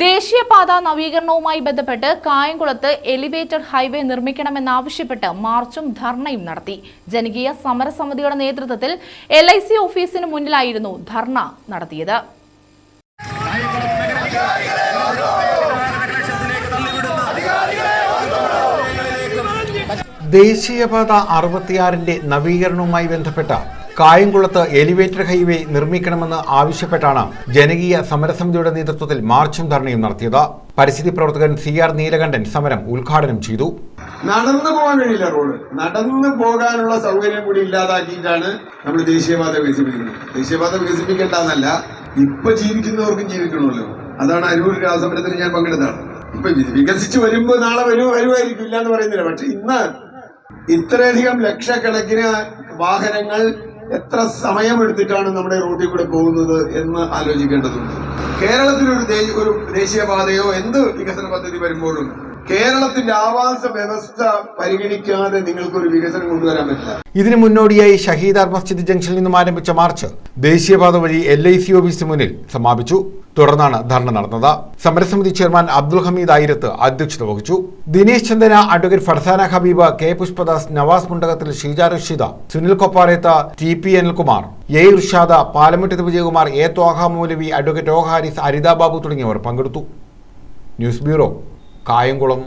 ദേശീയപാത നവീകരണവുമായി ബന്ധപ്പെട്ട് കായംകുളത്ത് എലിവേറ്റഡ് ഹൈവേ നിർമ്മിക്കണമെന്നാവശ്യപ്പെട്ട് മാർച്ചും ധർണയും നടത്തി. ജനകീയ സമരസമിതിയുടെ നേതൃത്വത്തിൽ എൽ ഐ സി ഓഫീസിന് മുന്നിലായിരുന്നു ധർണ നടത്തിയത്. ദേശീയപാത അറുപത്തിയാറിന്റെ നവീകരണവുമായി ബന്ധപ്പെട്ട കായംകുളത്ത് എലിവേറ്റഡ് ഹൈവേ നിർമ്മിക്കണമെന്ന് ആവശ്യപ്പെട്ടാണ് ജനകീയ സമരസമിതിയുടെ നേതൃത്വത്തിൽ മാർച്ചും ധർണയും നടത്തിയത്. പരിസ്ഥിതി പ്രവർത്തകൻ സി ആർ നീലകണ്ഠൻ സമരം ഉദ്ഘാടനം ചെയ്തു. നടന്നു പോകാൻ കഴിയില്ല റോഡ്. നടന്നു പോകാനുള്ള സൗകര്യം കൂടി ഇല്ലാതാക്കിയിട്ടാണ് നമ്മൾ ദേശീയപാത വികസിപ്പിക്കുന്നത്. ദേശീയപാത വികസിപ്പിക്കേണ്ടെന്നല്ല ഇപ്പൊ ജീവിക്കുന്നവർക്കും ജീവിക്കണമല്ലോ. അതാണ് അരൂർ രാസമരത്തിൽ ഞാൻ പങ്കെടുത്താണ് ഇപ്പൊ വികസിച്ചു വികസിച്ച് വരുമ്പോ നാളെ വരൂ വരുമായിരിക്കും ഇല്ല എന്ന് പറയുന്നില്ല. പക്ഷെ ഇന്ന് ഇത്രയധികം ലക്ഷക്കണക്കിന് വാഹനങ്ങൾ എത്ര സമയമെടുത്തിട്ടാണ് നമ്മുടെ റൂട്ടിൽ കൂടെ പോകുന്നത് എന്ന് ആലോചിക്കേണ്ടതുണ്ട്. കേരളത്തിലൊരു ഒരു ദേശീയപാതയോ എന്ത് വികസന പദ്ധതി വരുമ്പോഴും കേരളത്തിന്റെ ആവാസ വ്യവസ്ഥ പരിഗണിക്കാതെ നിങ്ങൾക്ക് ഒരു വികസനം കൊണ്ടുവരാൻ പറ്റില്ല. ഇതിനു മുന്നോടിയായി ഷഹീദ് മസ്ജിദ് ജംഗ്ഷനിൽ നിന്നും ആരംഭിച്ച മാർച്ച് ദേശീയപാത വഴി എൽ ഐ സി ഓഫീസിന് മുന്നിൽ സമാപിച്ചു. തുടർന്നാണ് ധർണ നടന്നത്. സമരസമിതി ചെയർമാൻ അബ്ദുൽ ഹമീദ് ആയിരത്ത് അധ്യക്ഷത വഹിച്ചു. Dinesh Chandana advocate Farsana Habeeb K Pushpadas Navas Mundakathil Sheeja Rasheeda Sunil Kopparetha T P Anilkumar A Irshada Palamuttath Vijayakumar A Thwaha Moulavi advocate O Haris Aritha Babu തുടങ്ങിയവർ പങ്കെടുത്തു. News bureau Kayamkulam